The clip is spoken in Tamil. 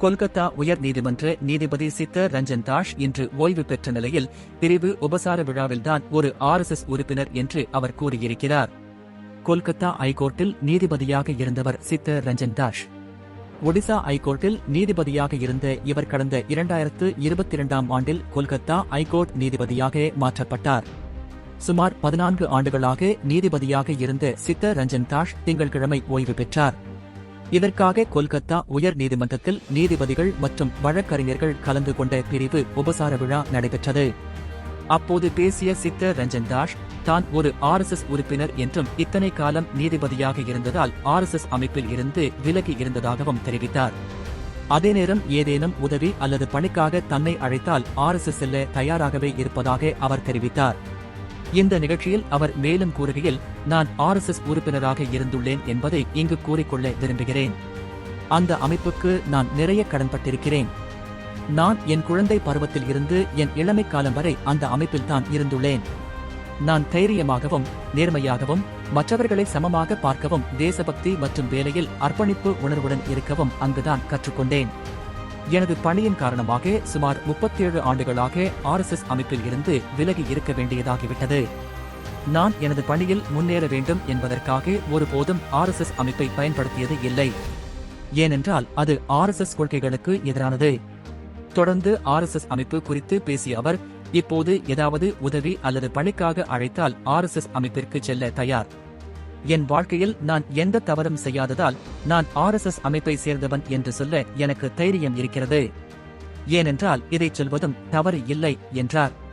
கொல்கத்தா உயர் நீதிமன்ற நீதிபதி சித்தர் ரஞ்சன் தாஷ் இன்று ஓய்வு பெற்ற நிலையில் பிரிவு உபசார விழாவில்தான் ஒரு ஆர்எஸ்எஸ் உறுப்பினர் என்று அவர் கூறியிருக்கிறார். கொல்கத்தா ஐகோர்ட்டில் நீதிபதியாக இருந்தவர் சித்தர் ரஞ்சன் தாஷ். ஒடிசா ஐகோர்ட்டில் நீதிபதியாக இருந்த இவர் கடந்த இரண்டாயிரத்து இருபத்தி இரண்டாம் ஆண்டில் கொல்கத்தா ஐகோர்ட் நீதிபதியாக மாற்றப்பட்டார். சுமார் பதினான்கு ஆண்டுகளாக நீதிபதியாக இருந்த சித்த ரஞ்சன் தாஷ் திங்கட்கிழமை ஓய்வு பெற்றார். இதற்காக கொல்கத்தா உயர் நீதிமன்றத்தில் நீதிபதிகள் மற்றும் வழக்கறிஞர்கள் கலந்து கொண்ட பிரிவு உபசார விழா நடைபெற்றது. அப்போது பேசிய சித்த ரஞ்சன் தாஷ் தான் ஒரு ஆர்எஸ்எஸ் உறுப்பினர் என்றும் இத்தனை காலம் நீதிபதியாக இருந்ததால் ஆர்எஸ்எஸ் அமைப்பில் இருந்து விலகி இருந்ததாகவும் தெரிவித்தார். அதே நேரம் ஏதேனும் உதவி அல்லது பணிக்காக தன்னை அழைத்தால் ஆர்எஸ்எஸ் செல்ல தயாராகவே இருப்பதாக அவர் தெரிவித்தார். இந்த நிகழ்ச்சியில் அவர் மேலும் கூறுகையில் நான் ஆர்எஸ்எஸ் உறுப்பினராக இருந்துள்ளேன் என்பதை இங்கு கூறிக்கொள்ள விரும்புகிறேன். அந்த அமைப்புக்கு நான் நிறைய கடன்பட்டிருக்கிறேன் நான் என் குழந்தை பருவத்தில் இருந்து என் இளமை காலம் வரை அந்த அமைப்பில் தான் இருந்துள்ளேன். நான் தைரியமாகவும் நேர்மையாகவும் மற்றவர்களை சமமாக பார்க்கவும் தேசபக்தி மற்றும் வேலையில் அர்ப்பணிப்பு உணர்வுடன் இருக்கவும் அங்குதான் கற்றுக்கொண்டேன். எனது பணியின் காரணமாக சுமார் முப்பத்தேழு ஆண்டுகளாக ஆர்எஸ்எஸ் அமைப்பில் இருந்து விலகி இருக்க வேண்டியதாகிவிட்டது. நான் எனது பணியில் முன்னேற வேண்டும் என்பதற்காக ஒருபோதும் ஆர்எஸ்எஸ் அமைப்பை பயன்படுத்தியது இல்லை. ஏனென்றால் அது ஆர்எஸ்எஸ் கொள்கைகளுக்கு எதிரானது. தொடர்ந்து ஆர்எஸ்எஸ் அமைப்பு குறித்து பேசிய அவர் இப்போது ஏதாவது உதவி அல்லது பணிக்காக அழைத்தால் ஆர்எஸ்எஸ் அமைப்பிற்கு செல்ல தயார். என் வாழ்க்கையில் நான் எந்த தவறும் செய்யாததால் நான் ஆர்எஸ்எஸ் அமைப்பை சேர்ந்தவன் என்று சொல்ல எனக்கு தைரியம் இருக்கிறது. ஏனென்றால் இதைச் சொல்வதும் தவறு இல்லை என்றார்.